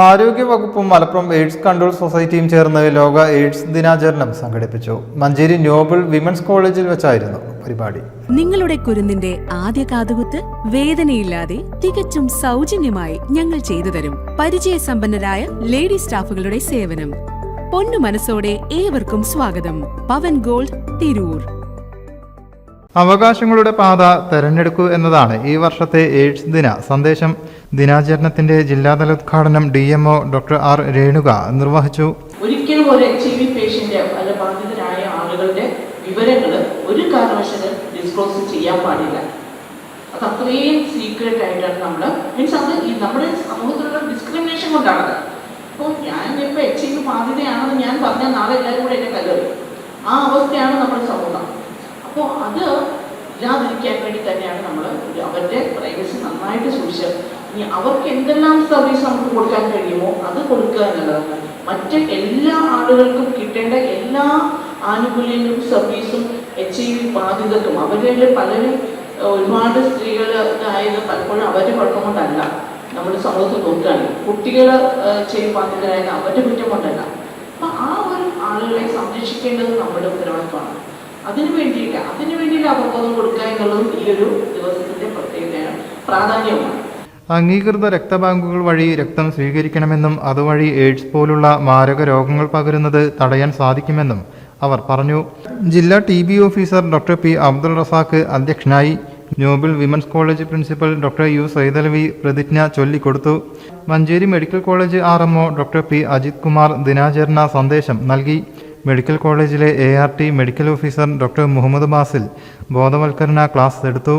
ആരോഗ്യ വകുപ്പും Malappuram AIDS control സൊസൈറ്റിയും ചേർന്ന് ലോക എയ്ഡ്സ് ദിനാചരണം സംഘടിപ്പിച്ചു. മഞ്ചേരി നോബിൾ വിമൻസ് കോളേജിൽ വെച്ചായിരുന്നു പരിപാടി. നിങ്ങളുടെ കുരുന്നിന്റെ ആദ്യ കാതുകുത്ത് വേദനയില്ലാതെ തികച്ചും സൗജന്യമായി ഞങ്ങൾ ചെയ്തു തരും. പരിചയസമ്പന്നരായ ലേഡി സ്റ്റാഫുകളുടെ സേവനം. പൊന്നു മനസ്സോടെ ഏവർക്കും സ്വാഗതം. പവൻ ഗോൾഡ് തിരൂർ. അവകാശങ്ങളുടെ പാത തെരഞ്ഞെടുക്കൂ എന്നതാണ് ഈ വർഷത്തെ എയ്ഡ്സ് ദിന. സന്ദേശം ദിനാചരണത്തിന്റെ ജില്ലാതല ഉദ്ഘാടനം D M O doctor R Renuka നിർവഹിച്ചു. ഒരിക്കലും ഒരു എച്ച് ഐ വി പേഷ്യന്റ് അല്ല ബാധിതരായ ആളുകളുടെ വിവരങ്ങൾ ഒരു കാരണവശാലും ഡിസ്ക്ലോസ് ചെയ്യാൻ പാടില്ല. അത് അത്രയും സീക്രട്ട് ആയിട്ടാണ് നമ്മൾ മീൻസ് അത് നമ്മുടെ സമൂഹത്തിലുള്ള ഡിസ്ക്രിമിനേഷൻ കൊണ്ടാണത്. അപ്പോൾ ഞാൻ ഇപ്പോൾ എച്ച് ഐ ബാധിതയാണെന്ന് ഞാൻ പറഞ്ഞാൽ നാളെ എല്ലാവരും കൂടെ എന്നെ കല്ലെറിയും ആ അവസ്ഥയാണ് നമ്മുടെ സമൂഹം അത് ഇല്ലാതിരിക്കാൻ വേണ്ടി തന്നെയാണ് നമ്മൾ അവരുടെ പ്രൈവസി നന്നായിട്ട് സൂക്ഷിച്ചത്. ഇനി അവർക്ക് എന്തെല്ലാം സർവീസ് നമുക്ക് കൊടുക്കാൻ കഴിയുമോ അത് കൊടുക്കുക എന്നുള്ളതാണ്. മറ്റ് എല്ലാ ആളുകൾക്കും കിട്ടേണ്ട എല്ലാ ആനുകൂല്യങ്ങളും സർവീസും എച്ച് ഐ വി ബാധിതർക്കും അവരിൽ പലരും ഒരുപാട് സ്ത്രീകൾ ആയത് പലപ്പോഴും അവരുടെ കുഴപ്പം കൊണ്ടല്ല. നമ്മുടെ സമൂഹത്തിൽ നോക്കുകയാണ് കുട്ടികൾ ചെയ്യും ബാധിതരായത് അവരുടെ കുറ്റം കൊണ്ടല്ല. അപ്പം ആ ഒരു ആളുകളെ സംരക്ഷിക്കേണ്ടത് നമ്മുടെ ഉത്തരവാദിത്വമാണ്. അതിനു വേണ്ടിയിട്ട് അതിനു അവർക്കൊന്നും കൊടുക്കുക എന്നുള്ളതും ഈ ഒരു ദിവസത്തിന്റെ പ്രത്യേകതയാണ്. പ്രാധാന്യമാണ് അംഗീകൃത രക്തബാങ്കുകൾ വഴി രക്തം സ്വീകരിക്കണമെന്നും അതുവഴി എയ്ഡ്സ് പോലുള്ള മാരക രോഗങ്ങൾ പകരുന്നത് തടയാൻ സാധിക്കുമെന്നും അവർ പറഞ്ഞു. ജില്ലാ T B officer doctor P Abdul Razak അധ്യക്ഷനായി noble women's college principal doctor U Saithalavi പ്രതിജ്ഞ ചൊല്ലിക്കൊടുത്തു. Manjeri medical college R doctor P Ajith Kumar ദിനാചരണ സന്ദേശം നൽകി. മെഡിക്കൽ കോളേജിലെ A R T medical officer doctor Muhammad Basil ബോധവൽക്കരണ class എടുത്തു.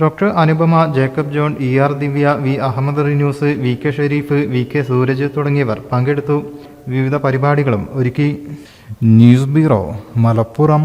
Doctor Anupama Jacob John E R Divya V Ahammed റിന്യൂസ് V K Shareef V K Sooraj തുടങ്ങിയവർ പങ്കെടുത്തു. വിവിധ പരിപാടികളും ഒരുക്കി. News bureau Malappuram.